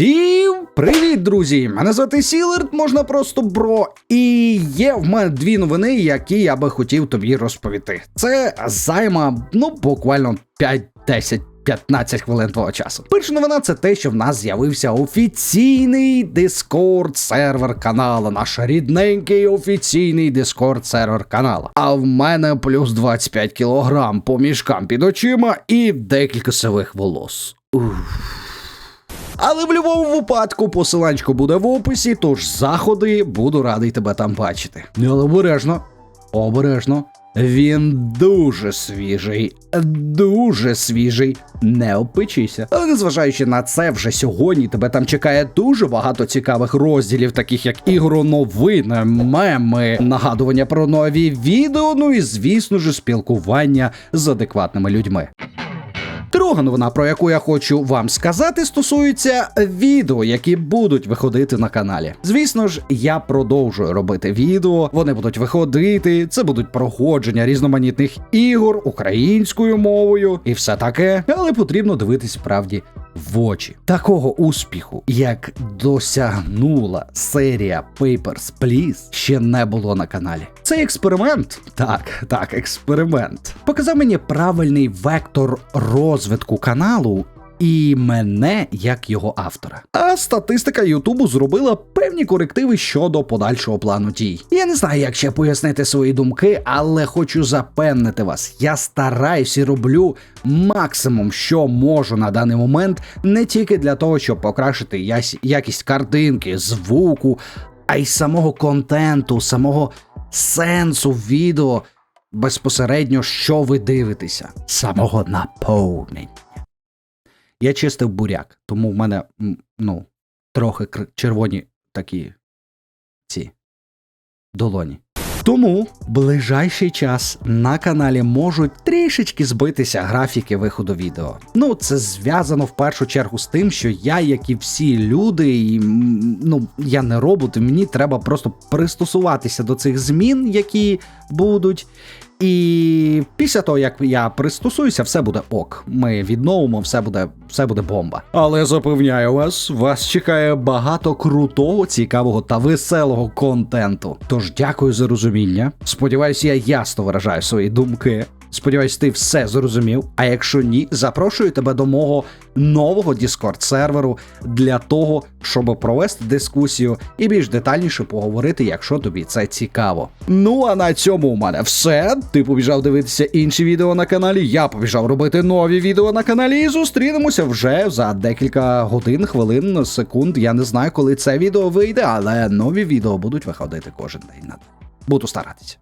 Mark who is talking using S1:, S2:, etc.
S1: Всім привіт, друзі! Мене звати Сілерт, можна просто бро. І є в мене дві новини, які я би хотів тобі розповісти. Це займа, ну, буквально 5, 10, 15 хвилин твого часу. Перша новина це те, що в нас з'явився офіційний Discord сервер каналу. Наш рідненький офіційний Discord сервер каналу. А в мене плюс 25 кілограм по мішкам під очима і декілька сивих волос. Уф. Але в будь-якому випадку посиланчко буде в описі, тож заходи, буду радий тебе там бачити. Ну, але обережно, обережно. Він дуже свіжий, дуже свіжий. Не опичися. Але незважаючи на це, вже сьогодні тебе там чекає дуже багато цікавих розділів, таких як ігроновини, меми, нагадування про нові відео, ну і звісно ж спілкування з адекватними людьми. Друга новина, про яку я хочу вам сказати, стосується відео, які будуть виходити на каналі. Звісно ж, я продовжую робити відео. Вони будуть виходити. Це будуть проходження різноманітних ігор українською мовою і все таке. Але потрібно дивитись справді в очі. Такого успіху, як досягнула серія Papers, Please, ще не було на каналі. Цей експеримент, так, так, експеримент, показав мені правильний вектор розвитку каналу. І мене як його автора. А статистика Ютубу зробила певні корективи щодо подальшого плану дій. Я не знаю, як ще пояснити свої думки, але хочу запевнити вас, я стараюсь і роблю максимум, що можу на даний момент, не тільки для того, щоб покращити якість картинки, звуку, а й самого контенту, самого сенсу відео, безпосередньо, що ви дивитеся, самого наповнення. Я чистив буряк, тому в мене, ну, трохи червоні такі ці долоні. Тому ближайший час на каналі можуть трішечки збитися графіки виходу відео. Ну, це зв'язано в першу чергу з тим, що я, як і всі люди, і, ну, я не робот, і мені треба просто пристосуватися до цих змін, які будуть. І після того, як я пристосуюся, все буде ок. Ми відновимо, все буде, все буде бомба. Але запевняю вас, вас чекає багато крутого, цікавого та веселого контенту. Тож дякую за розуміння. Сподіваюся, я ясно виражаю свої думки. Сподіваюсь, ти все зрозумів. А якщо ні, запрошую тебе до мого нового Discord серверу для того, щоб провести дискусію і більш детальніше поговорити, якщо тобі це цікаво. Ну а на цьому у мене все. Ти побіжав дивитися інші відео на каналі. Я побіжав робити нові відео на каналі. І зустрінемося вже за декілька годин, хвилин, секунд. Я не знаю, коли це відео вийде, але нові відео будуть виходити кожен день. Буду старатися.